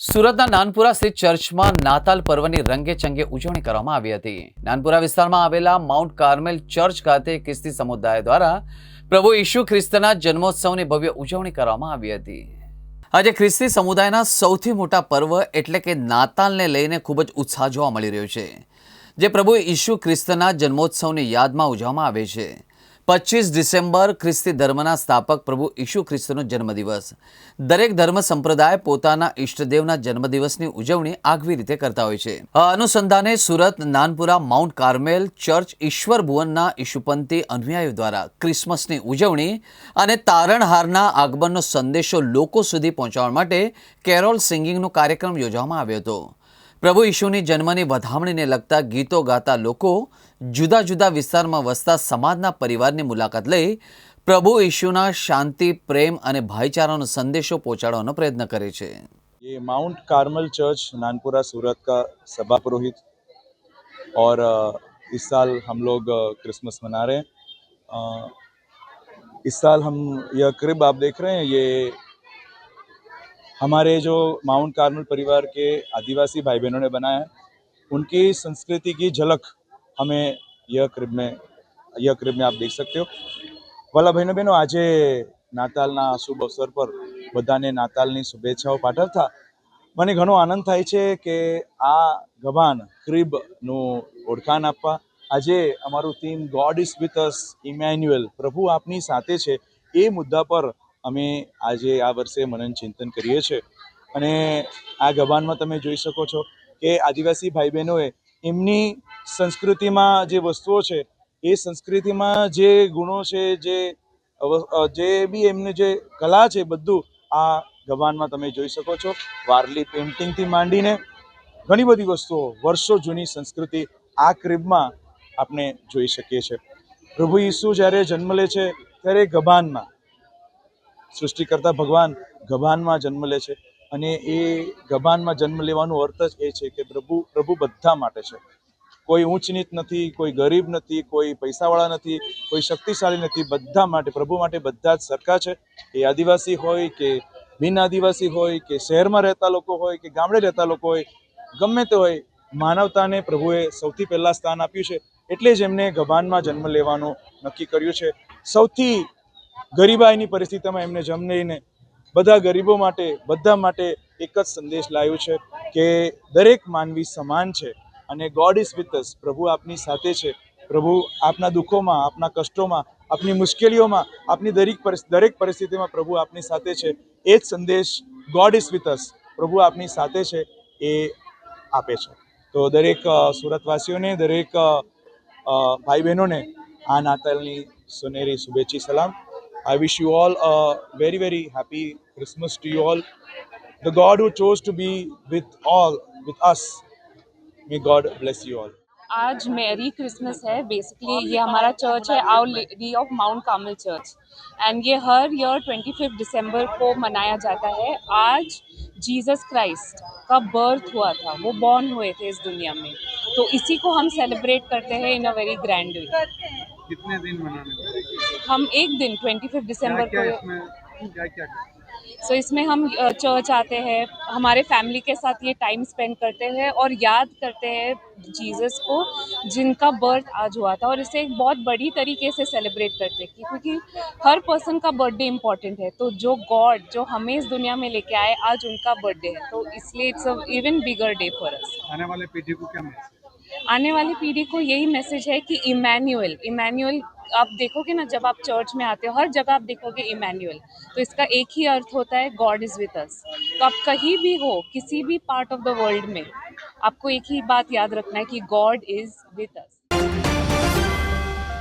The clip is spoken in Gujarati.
સુરતના નાનપુરા સ્થિત ચર્ચમાં નાતાલ પર્વની રંગે ચંગે ઉજવણી કરવામાં આવી હતી. નાનપુરા વિસ્તારમાં આવેલા માઉન્ટ કાર્મેલ ચર્ચ ખાતે ખ્રિસ્તી સમુદાય દ્વારા પ્રભુ ઈસુ ખ્રિસ્તના જન્મોત્સવની ભવ્ય ઉજવણી કરવામાં આવી હતી. આજે ખ્રિસ્તી સમુદાયના સૌથી મોટા પર્વ એટલે કે નાતાલને લઈને ખૂબ જ ઉત્સાહ જોવા મળી રહ્યો છે, જે પ્રભુ ઈસુ ખ્રિસ્તના જન્મોત્સવની યાદમાં ઉજવવામાં આવે છે. પચીસ ડિસેમ્બર ખ્રિસ્તી ધર્મના સ્થાપક પ્રભુ ઈસુ ખ્રિસ્તનો જન્મદિવસ. દરેક ધર્મ સંપ્રદાય પોતાના ઈષ્ટદેવના જન્મદિવસની ઉજવણી આગવી રીતે કરતા હોય છે. અનુસંધાને Surat, Nanpura, Mount Carmel, church ઈશ્વર ભુવનના ઈશુપંથી અનુયાયીઓ દ્વારા ક્રિસમસની ઉજવણી અને તારણહારના આગમનનો સંદેશો લોકો સુધી પહોંચાડવા માટે કેરોલ સિંગિંગનો કાર્યક્રમ યોજવામાં આવ્યો હતો. પ્રભુ ઈશુની જન્મની વધામણીને લગતા ગીતો ગાતા લોકો જુદા જુદા વિસ્તારમાં વસતા સમાજના પરિવારની મુલાકાત લઈ પ્રભુ ઈશુના શાંતિ પ્રેમ અને ભાઈચારાનો સંદેશો પહોંચાડવાનો પ્રયત્ન કરે છે ये Mount Carmel church Nanpura Surat का सभा पुरोहित और अ, इस साल हम लोग अ, क्रिसमस मना रहे हैं अ, इस साल हम यह क्रिब आप देख रहे हैं ये हमारे जो माउंट कार्मल परिवार के आदिवासी भाई बहनों ने बनाया है उनकी संस्कृति की झलक हमें यह क्रिब में यह क्रिब में आप देख सकते हो વાલા ભાઈનો બહેનો આજે નાતાલના શુભ અવસર પર બધાને નાતાલની શુભેચ્છાઓ પાઠવતા મને ઘણો આનંદ થાય છે કે આ ગભાન ક્રિબનું ઓળખાણ આપવા આજે અમારું theme God is with us Emmanuel પ્રભુ આપની સાથે છે એ મુદ્દા પર અમે આજે આ વર્ષે મનન ચિંતન કરીએ છીએ. અને આ ગભાનમાં તમે જોઈ શકો છો કે આદિવાસી ભાઈ બહેનોએ એમની સંસ્કૃતિમાં જે વસ્તુઓ છે, એ સંસ્કૃતિમાં જે ગુણો છે, જે જે બી એમને જે કલા છે બધું આ ગબાનમાં તમે જોઈ શકો છો. વારલી પેઇન્ટિંગથી માંડીને ઘણી બધી વસ્તુઓ, વર્ષો જૂની સંસ્કૃતિ આ ક્રિબમાં આપણે જોઈ શકીએ છીએ. પ્રભુ ઈસુ જ્યારે જન્મ લે છે, ત્યારે ગભાનમાં સૃષ્ટિકર્તા ભગવાન ગભાનમાં જન્મ લે છે. અને એ ગભાનમાં જન્મ લેવાનો અર્થ જ એ છે કે પ્રભુ પ્રભુ બધા માટે છે. કોઈ ઊંચ નીચ નથી, કોઈ ગરીબ નથી, કોઈ પૈસાવાળા નથી, કોઈ શક્તિશાળી નથી. બધા માટે, પ્રભુ માટે બધા જ સરખા છે. એ આદિવાસી હોય કે બિન આદિવાસી હોય કે શહેરમાં રહેતા લોકો હોય કે ગામડે રહેતા લોકો હોય, ગમે તે હોય, માનવતાને પ્રભુએ સૌથી પહેલાં સ્થાન આપ્યું છે. એટલે જ એમને ગભાનમાં જન્મ લેવાનું નક્કી કર્યું છે. સૌથી ગરીબાઈની પરિસ્થિતિમાં એમને લઈને બધા ગરીબો માટે, બધા માટે એક જ સંદેશ લાવ્યો છે કે દરેક માનવી સમાન છે અને ગોડ ઇઝ વિથ અસ પ્રભુ આપની સાથે છે. પ્રભુ આપના દુઃખોમાં, આપના કષ્ટોમાં, આપની મુશ્કેલીઓમાં, આપની દરેક દરેક પરિસ્થિતિમાં પ્રભુ આપની સાથે છે. એ જ સંદેશ ગોડ ઇઝ વિથ અસ પ્રભુ આપની સાથે છે એ આપે છે. તો દરેક સુરતવાસીઓને, દરેક ભાઈ બહેનોને આ નાતાલની સોનેરી શુભેચ્છી, સલામ. I wish you all a very, very happy Christmas to you all. The God who chose to be with all, with us, may God bless you all. आज मैरी क्रिसमस है. बेसिकली ये हमारा चर्च है our lady of Mount Carmel church and ये हर ईयर ट्वेंटी फिफ्थ दिसंबर को मनाया जाता है. आज जीसस क्राइस्ट का बर्थ हुआ था. वो बॉर्न हुए थे इस दुनिया में. तो इसी को हम सेलिब्रेट करते हैं इन अ वेरी ग्रैंड वे कितने दिन मनाने हम एक दिन ट्वेंटी फिफ्थ दिसंबर को इसमें क्या क्या सो इसमें हम चर्च आते हैं हमारे फैमिली के साथ ये टाइम स्पेंड करते हैं और याद करते हैं जीसस को जिनका बर्थ आज हुआ था। और इसे एक बहुत बड़ी तरीके से सेलिब्रेट करते हैं क्योंकि हर पर्सन का बर्थडे इंपॉर्टेंट है। तो जो गॉड जो हमें इस दुनिया में लेके आए आज उनका बर्थडे है। तो इसलिए it's a even bigger day for us आने वाले पीढ़ी को क्या मैसेज आने वाली पीढ़ी को यही मैसेज है कि इमैनुअल इमैनुअल आप देखोगे ना, जब आप चर्च में आते हो, हर जगह आप देखोगे इमैनुअल तो इसका एक ही अर्थ होता है गॉड इज़ विथ अस तो आप कहीं भी हो, किसी भी पार्ट ऑफ़ द वर्ल्ड में, आपको एक ही बात याद रखना है कि गॉड इज़ विथ अस